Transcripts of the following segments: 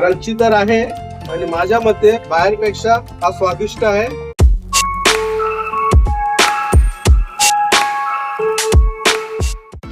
Crunchy तर आहे आणि माझ्या मते बाहेरपेक्षा हा स्वादिष्ट आहे.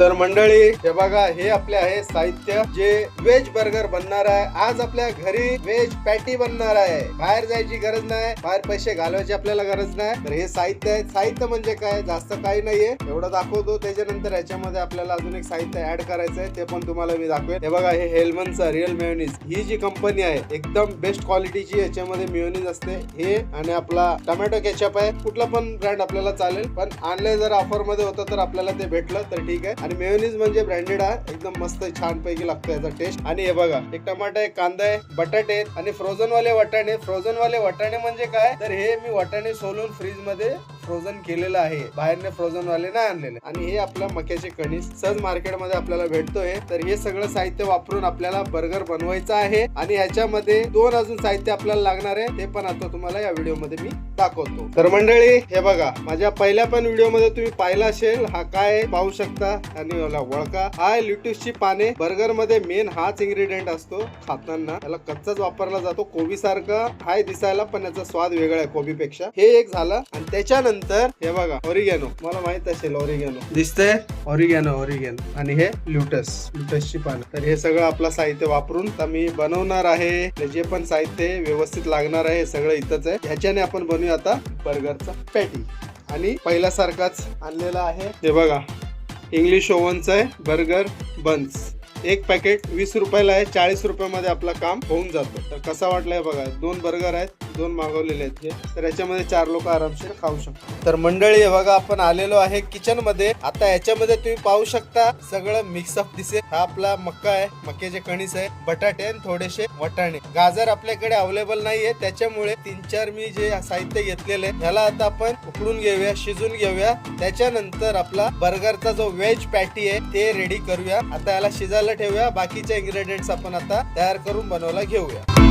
तर मंडळी हे बघा हे आपले आहे साहित्य जे व्हेज बर्गर बनणार आहे. आज आपल्या घरी व्हेज पॅटी बनणार आहे. बाहेर जायची गरज नाही बाहेर पैसे घालवायची आपल्याला गरज नाही. तर हे साहित्य आहे. साहित्य म्हणजे काय? जास्त काही नाहीये. एवढं दाखवतो. त्याच्यानंतर याच्यामध्ये आपल्याला अजून एक साहित्य ऍड करायचं आहे ते पण तुम्हाला मी दाखवेन. हे बघा हे हेल्मनचं रिअल मेयोनीज ही जी कंपनी आहे एकदम बेस्ट क्वालिटीची याच्यामध्ये मेयोनीज असते. हे आणि आपला टोमॅटो केचप आहे. कुठला पण ब्रँड आपल्याला चालेल. पण ऑनलाईन जर ऑफरमध्ये होतं तर आपल्याला ते भेटलं तर ठीक आहे. आणि मेयोनीज म्हणजे ब्रँडेड आहे एकदम मस्त छान पैकी लागतो याचा टेस्ट आणि हे बघा एक टमाटा एक कांदा आहे बटाटे आहेत. आणि फ्रोझन वाले वाटाणे फ्रोझन वाले वाटाणे म्हणजे काय? तर हे मी वाटाणे सोलून फ्रीजमध्ये फ्रोझन केलेलं आहे. बाहेरने फ्रोझन वाले नाही आणलेले. आणि हे आपल्या मक्याचे कणीस. सहज मार्केटमध्ये आपल्याला भेटतोय. तर हे सगळं साहित्य वापरून आपल्याला बर्गर बनवायचं आहे. आणि ह्याच्यामध्ये दोन अजून साहित्य आपल्याला लागणार आहे. ते पण आता तुम्हाला या व्हिडिओमध्ये मी दाखवतो. तर मंडळी हे बघा. माझ्या पहिल्या पण व्हिडिओमध्ये तुम्ही पाहिला असेल हा काय पाहू शकता. आणि याला वळका. हा लिट्यूसची पाने. बर्गरमध्ये मेन हाच इन्ग्रेडियंट असतो खाताना. त्याला कच्चाच वापरला जातो कोबी सारखा हाय दिसायला पण याचा स्वाद वेगळा आहे कोबीपेक्षा. हे एक झालं. आणि त्याच्यानंतर हे बघा ऑरिगॅनो मला माहीत असेल ऑरिगॅनो दिसतंय? ऑरिगॅनो ऑरिगॅनो आणि हे ल्युटस ल्युटसची पानं. तर हे सगळं आपलं साहित्य वापरून आता मी बनवणार आहे. जे पण साहित्य व्यवस्थित लागणार आहे हे सगळं इथंच आहे. ह्याच्याने आपण बनवूया आता बर्गरचा पॅटी आणि पहिल्यासारखाच आणलेला आहे. हे बघा इंग्लिश ओव्हनचं आहे बर्गर बन्स एक पॅकेट वीस रुपयाला आहे चाळीस रुपयामध्ये आपलं काम होऊन जातं. तर कसा वाटलाय बघा दोन बर्गर आहेत. दोन मागवलेले आहेत हे. तर याच्यामध्ये चार लोक आरामशीर खाऊ शकतात. तर मंडळी हे बघा आपण आलेलो आहे किचनमध्ये आता याच्यामध्ये तुम्ही पाहू शकता सगळं मिक्सअप दिसेल. हा आपला मक्का आहे मक्याचे कणीस आहे बटाटे आणि थोडेसे वटाणे. गाजर आपल्याकडे अवेलेबल नाहीये. त्याच्यामुळे तीन चार मी जे साहित्य घेतलेले ह्याला आता आपण उकडून घेऊया शिजून घेऊया. त्याच्यानंतर आपला बर्गरचा जो व्हेज पॅटी आहे ते रेडी करूया. आता याला शिजायला ठेवूया. बाकीचे इन्ग्रेडियंट्स आपण आता तयार करून बनवायला घेऊया.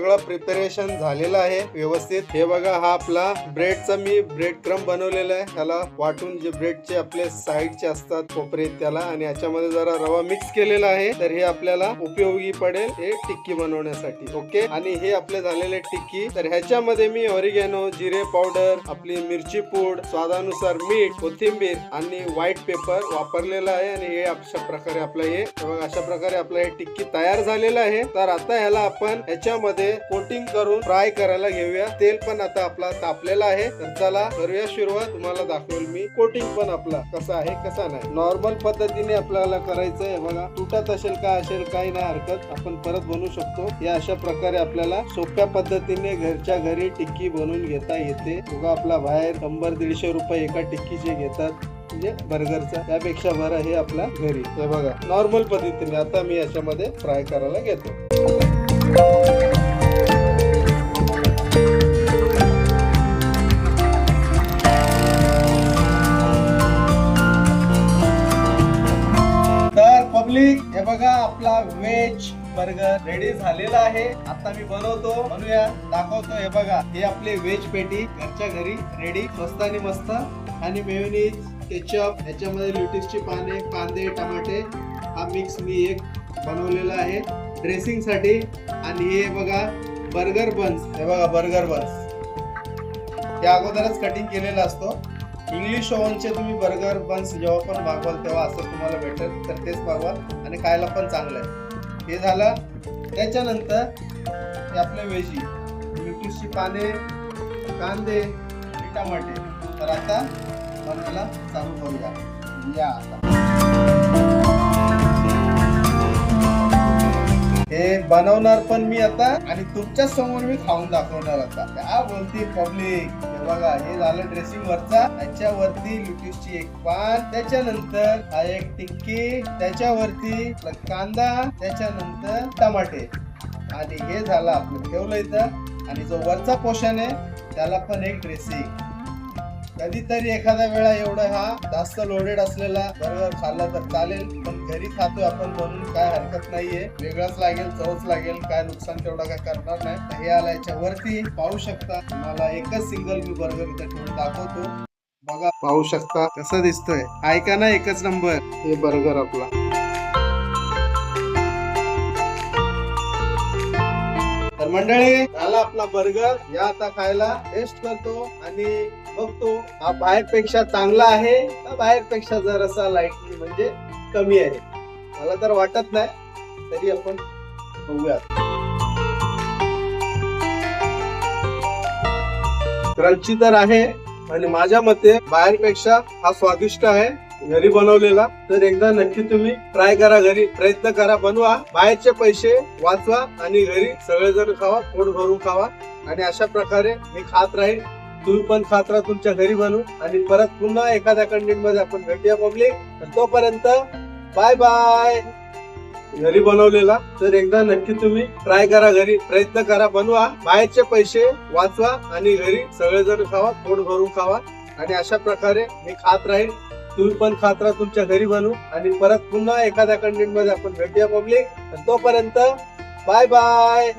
सगळं प्रिपरेशन झालेलं आहे व्यवस्थित. हे बघा हा आपला ब्रेडचा मी ब्रेड क्रम बनवलेला आहे. त्याला वाटून जे ब्रेडचे आपले साईडचे असतात कोपरे त्याला आणि याच्यामध्ये जरा रवा मिक्स केलेला आहे. तर हे आपल्याला उपयोगी पडेल हे टिक्की बनवण्यासाठी ओके आणि हे आपले झालेले टिक्की तर ह्याच्यामध्ये मी ऑरिगॅनो जिरे पावडर आपली मिरची पूड स्वादानुसार मीठ कोथिंबीर आणि व्हाईट पेपर वापरलेला आहे. आणि हे अशा प्रकारे आपलं हे बघा, अशा प्रकारे आपलं हे टिक्की तयार झालेलं आहे. तर आता ह्याला आपण ह्याच्यामध्ये मध्ये कोटिंग करून फ्राय करायला घेऊया. तेल पण आता आपला तापलेला आहे. तर चला करूया सुरुवात. तुम्हाला दाखवेल मी कोटिंग पण आपला कसा आहे कसा नाही. नॉर्मल पद्धतीने आपल्याला करायचं आहे बघा तुटत असेल का असेल काही नाही हरकत. आपण परत बनवू शकतो. या अशा प्रकारे आपल्याला सोप्या पद्धतीने घरच्या घरी टिक्की बनवून घेता येते. बघा आपला बाहेर शंभर दीडशे रुपये एका टिक्कीचे घेतात. म्हणजे बर्गरचा. त्यापेक्षा बरं हे आपल्या घरी. हे बघा नॉर्मल पद्धतीने आता मी याच्यामध्ये फ्राय करायला घेतो. आपला व्हेज बर्गर रेडी झालेला आहे. आता मी बनवतो म्हणूया दाखवतो. हे बघा हे आपले व्हेज पेटी. घरच्या घरी रेडी स्वस्त आणि मस्त. आणि मेयोनीज केचप याच्यामध्ये लिटिसची पाने कांदे टमाटे. हा मिक्स मी एक बनवलेला आहे. ड्रेसिंगसाठी. आणि हे बघा बर्गर बन्स हे बघा बर्गर बन्स हे अगोदरच कटिंग केलेला असतो. इंग्लिश ओव्हनचे तुम्ही बर्गर बन्स जेव्हा पण मागवाल तेव्हा असं तुम्हाला भेटेल. तर तेच मागवाल आणि खायला पण चांगलं आहे. हे झालं. त्याच्यानंतर हे आपले वेजी लिट्यूसची पाने कांदे टमाटे. तर आता बनवायला चालू करूया. या आता. हे बनवणार पण मी आता आणि तुमच्यासमोर मी खाऊन दाखवणार आता. त्या बोलती पब्लिक हे बघा हे झालं ड्रेसिंग वरचा. त्याच्यावरती लुटीसची एक पान त्याच्यानंतर हा एक टिक्की त्याच्यावरती कांदा त्याच्यानंतर टमाटे. आणि हे झालं आपलं ठेवलं इथं. आणि जो वरचा पोषण आहे त्याला पण एक ड्रेसिंग कधीतरी एखाद्या वेळा एवढा हा जास्त लोडेड असलेला बर्गर खाल्ला तर चालेल पण घरी खातोय आपण म्हणून काय हरकत नाहीये. वेगळाच लागेल चवच लागेल काय नुकसान तेवढं काय करणार नाही. तर हे आला याच्यावरती. पाहू शकता मला एकच सिंगल मी बर्गर इथे ठेवून दाखवतो. बघा पाहू शकता कसं दिसतोय. ऐका ना एकच नंबर हे बर्गर आपला. मंडळी झाला आपला बर्गर. या आता खायला टेस्ट करतो आणि बघतो हा बाहेर पेक्षा चांगला आहे का बाहेर पेक्षा जरासा लाईटली म्हणजे कमी आहे? मला तर वाटत नाही. तरी आपण बघूयात. क्रंची तर आहे आणि माझ्या मते बाहेरपेक्षा हा स्वादिष्ट आहे. घरी बनवलेला. तर एकदा नक्की तुम्ही ट्राय करा घरी. प्रयत्न करा बनवा. बाहेरचे पैसे वाचवा आणि घरी सगळेजण खावा पोट भरून खावा. आणि अशा प्रकारे मी खात राहील तुम्ही पण खात राहा तुमच्या घरी बनवू आणि परत पुन्हा एखाद्या कंटेंटमध्ये आपण भेटूया पब्लिक तर तोपर्यंत बाय बाय घरी बनवलेला. तर एकदा नक्की तुम्ही ट्राय करा घरी. प्रयत्न करा बनवा. बाहेरचे पैसे वाचवा आणि घरी सगळेजण खावा पोट भरून खावा. आणि अशा प्रकारे मी खात राहील तुम्ही पण खात राहा तुमच्या घरी बनू आणि परत पुन्हा एखाद्या कंटेंटमध्ये आपण भेटूया पब्लिक तोपर्यंत बाय बाय